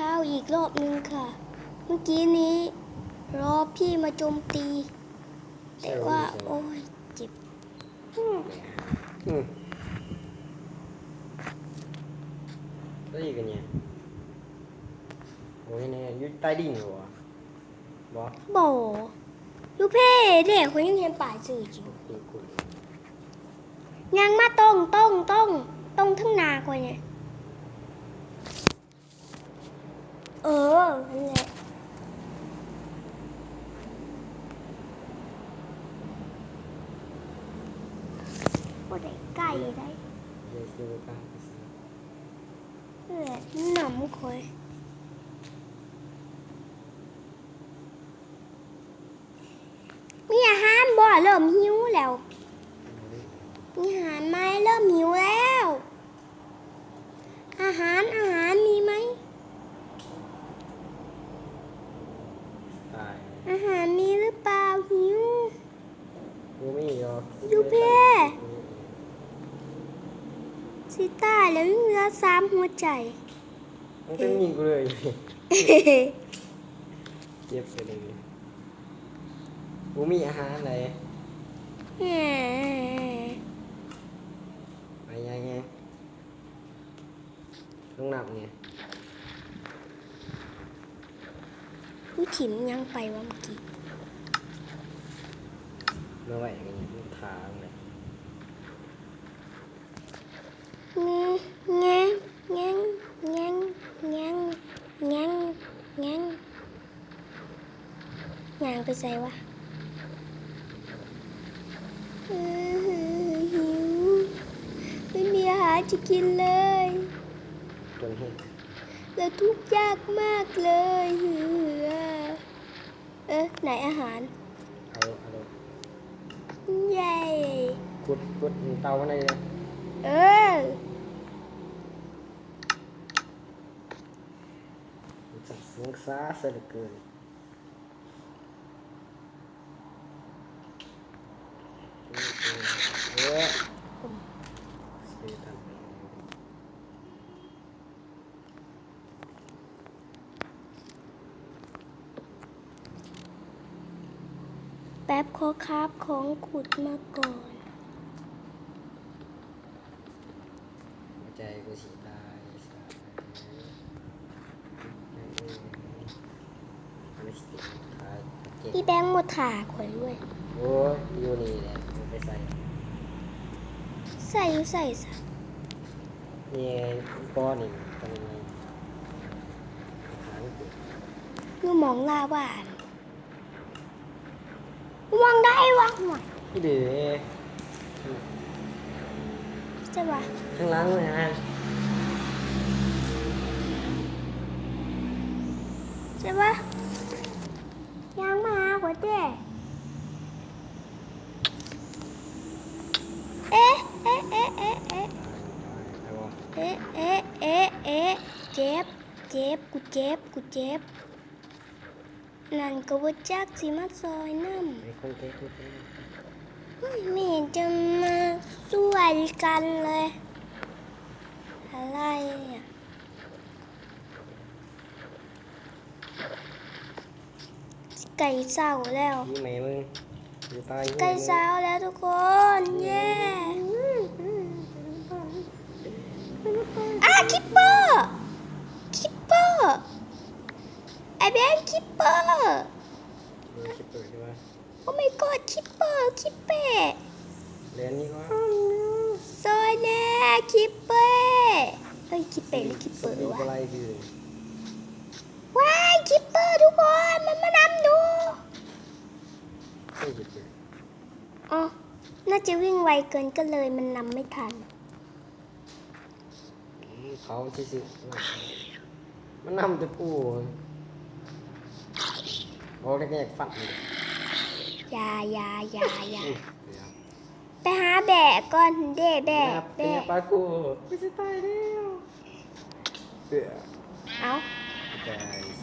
ข้าวอีกรอบนึงค่ะ เมื่อกี้นี้ รอพี่มาโจมตี แต่ว่า โอ้ยเจ็บอืมแล้วอีกอันเนี่ยโอ้ยเนี่ยอยู่ใต้ดินเหรอวะบอสโบยูเพ่เด็กคนยังเห็นป่ายสื่ออยู่ปีกุยยังมาต้องต้องต้องต้องทั้งนาคนเนี่ย เออนั่นแหละบ่ได้ไก่ได้เดี๋ยวซื้อไปไปซื้อนั่นแหละหนำคอยมีอาหารบ่เริ่มหิวแล้ว มีอาหารไหมเริ่มหิวแล้ว อาหารอาหารมีไหม ตาย อาหารมีหรือเปล่าหิว กูไม่ยอม อยู่เพ่ สิตายแล้วยังเหลือ สามหัวใจ มันเป็นยิงกูเลยเจ็บไปเลยกูมีอาหารอะไรแหมไปยังไงต้องนับไงผู้ถิ่มยังไปวะเมื่อกี้เมื่อไหร่กันเนี่ยมึงถามเลย แงแงแงแงแงแงแง แงงไปใส่วะเออหิว ไม่มีอาหารจะกินเลยจนเห็นแล้วทุกข์ยากมากเลยเหือเอ๊ะไหนอาหาร เอาเอาเลยเย้กุดกุดเตามาในเลยเออมันจะเสียงซาเสียเหลือเกินเออเสียทัน แป๊บขอคาบของขุดมาก่อน หัวใจกูสิตายสายอันนี้สติขายเจ็บพี่แบงค์หมดถาข่อยด้วยโอ้ยอยู่นี่แหละมึงไปใส่ ใส่อยู่ใส่ซะนี่ไงก้อนนี่ตอนนี้หาไม่เจอ อยู่หมองลาบ้าน วางได้วางหน่อยพี่เดือใช่ปะข้างหล่างเลยฮะใช่ปะยังมาหากว่าเจ้เอ๊ะเอ๊ะเอ๊ะเอ๊ะเอ๊ะเอาวะเอ๊ะเอ๊ะเอ๊ะเอ๊ะเจ็บเจ็บกูเจ็บกูเจ็บ นั่นก็ว่าจักสิมาซอยน้ไอ้คงเก๊กคงเก๊กำเฮ้ยไม่เห็นจะมาช่วยกันเลย อะไรอะไก่เศร้าแล้ว ยี่แม่มึงอยู่ใตายไก่เศร้าแล้วทุกคน เย้อาคิปเปอร์ คิปเปอร์ ไอ แบงค์คิปเปอร์ดูคิดเปิดใช่ไหมโอ้ my god คิปเปอร์คิปเป้เรียนนี่ก็ซอยแน่คิปเป้เฮ้ยคิปเป้หรือคิปเปอร์ดูวะอะไรคือว้ายคิปเปอร์ทุกคนมันมานำดูไม่คิดเปิดอ๋อน่าจะวิ่งไวเกินก็เลยมันนำไม่ทันอืมเขาที่สิมันนำแต่ปู โอ้เล็กๆฟัดเลยอยาอยาอยาอยาอุ้ยเดี๋ยวไปหาแบะก่อนเด้แบะเป็นแบะปลากูไม่ใช่ตายแล้วเบื่อเอาใจ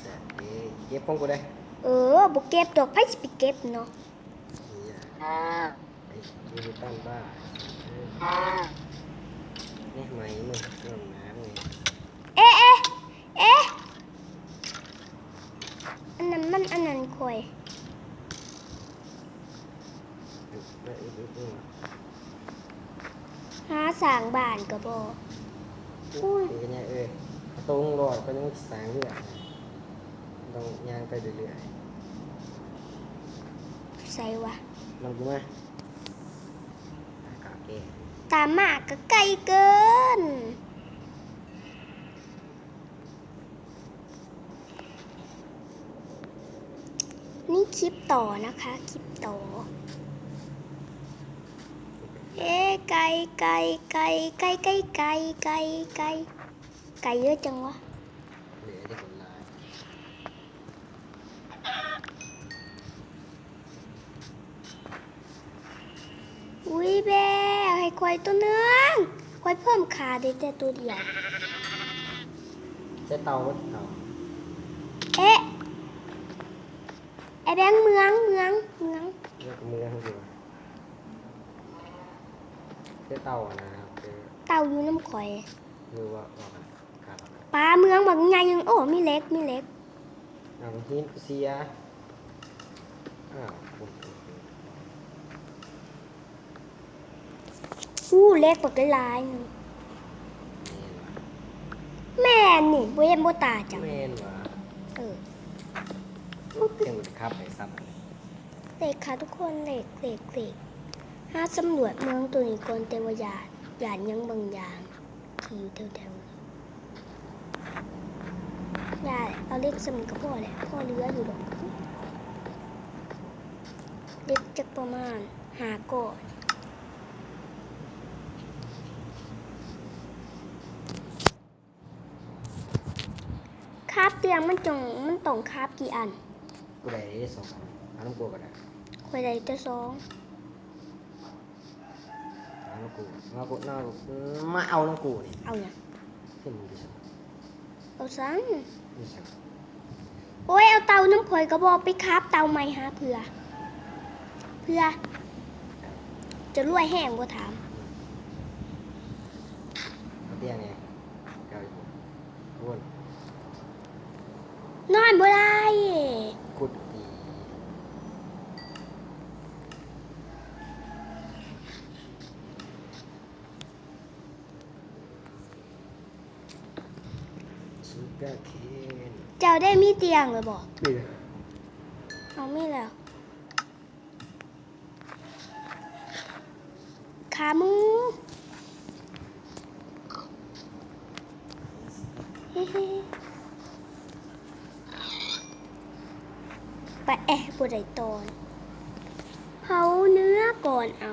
แสบเอ้ยเก็บของกูได้เออบุเก็บดอกไผ่สิไปเก็บเนาะไอ้ยูนิตันบ้านี่ไหมมึงน้ำน้ำไงเอ๊ะเอ๊ะเอ๊ะ อันนั้นมันอันนั้นคอยเออเออเออเออหาสร้างบ้านก็บ่อุ้ยนี่ก็เนี่ยเออตรงรอดก็ยังสร้างเรื่อยต้องย่างไปเรื่อยใส่วะๆลองดูไหมอากาศแก่ตามมากก็ไกลเกิน นี่ คลิปต่อนะคะ คลิปต่อ เอ๊ะไก่ไก่ไก่ไก่ไก่ไก่ไก่ไก่ไก่เยอะจังวะเหลือได้ผลลายอุ้ยแบ่ให้ควายตัวเนื้องควายเพิ่มขาได้แต่ตัวเดียว ใช้เตาวัดเตาเอ๊ะ ไอแบงค์เมืองเมืองเมืองเลือกมือให้ดูใช้เตาอะนะครับคือเต่าอยู่น้ำข่อยคือว่าว่ากันครับปลาเมืองแบบใหญ่ยังโอ้มีเล็กมีเล็กเอาหินเสียอ้าวโอ้โหอู้เล็กกว่ากันหลายหนึ่งแม่นนี่บ่เห็นบ่ตาจังแม่นว่ะเออ เสียงมันครับไอ้ซับเล็กค่ะทุกคนเล็กเล็กเล็กหาสำรวจเมืองตัวนี้ก่อนแต่ว่าหยาดหยาดยังบางอย่างที่อยู่แถวๆหยาดเอาเล็กสมิงก็พอแหละพ่อเหลืออยู่หรอกเล็กจักประมาณหาก่อนคาบเตียงมันจงมันต้องคาบกี่อัน กูได้ได้สองอันเอาน้ำกูก็ได้คอยได้แต่สองเอาน้ำกูน้ำกูน้ำกูมาเอาน้ำกูนี่เอาอย่างที่มึงดิฉันเอาซังดิฉันโอ้ยเอาเตาน้ำข่อยกระบอกไปคาบเตาใหม่หาเพื่อเพื่อจะรวยแห้งบ่ถามเอาเตี้ยไงเก้าอยู่อ้วนนอนบ่ได้ กุดตี ซูเปอร์เคนเจ้าได้มีเตียงเลยบอกนี่เอามีแล้วขาหมูเฮ้ๆไปแอะบดได้ตอนเผาเนื้อก่อนเอา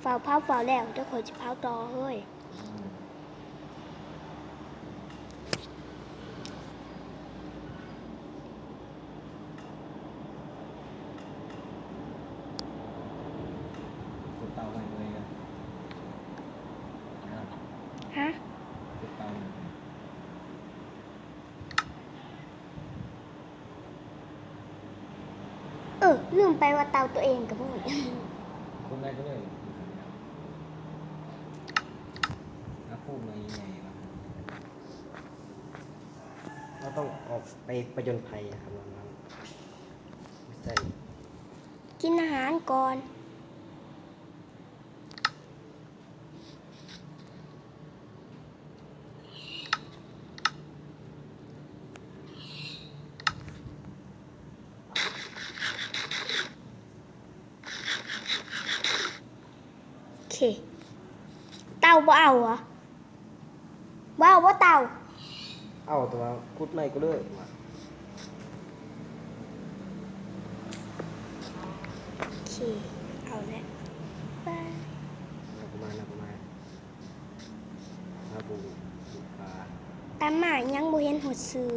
เฝ้าเผาเฝ้าแล้วเดี๋ยวข่อยจะเผาต่อเฮ้ย กุดเตาไปเลยกัน ฮะ กุดเตา เออลืมไปว่าเตาตัวเองกับพวกนี้คนได้ก็เลยถ้าพูดมายังไงวะเราต้องออกไปประจนภัยครับน้องๆไม่ใช่กินอาหารก่อน เคเตาบ่เอาเหรอบ่เอาบ่เตาเอาตัวกุดไม่ก็เลยว่ะโอเคเอาแล้วบายนักกุมารนักกุมารนักบูบูปลา ตามมายังบ่เห็นหดซื้อ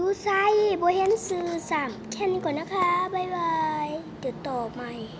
ยูไซบเห็นซื้อสามแค่นี้ก่อนนะคะ บ๊ายบาย เดี๋ยวต่อใหม่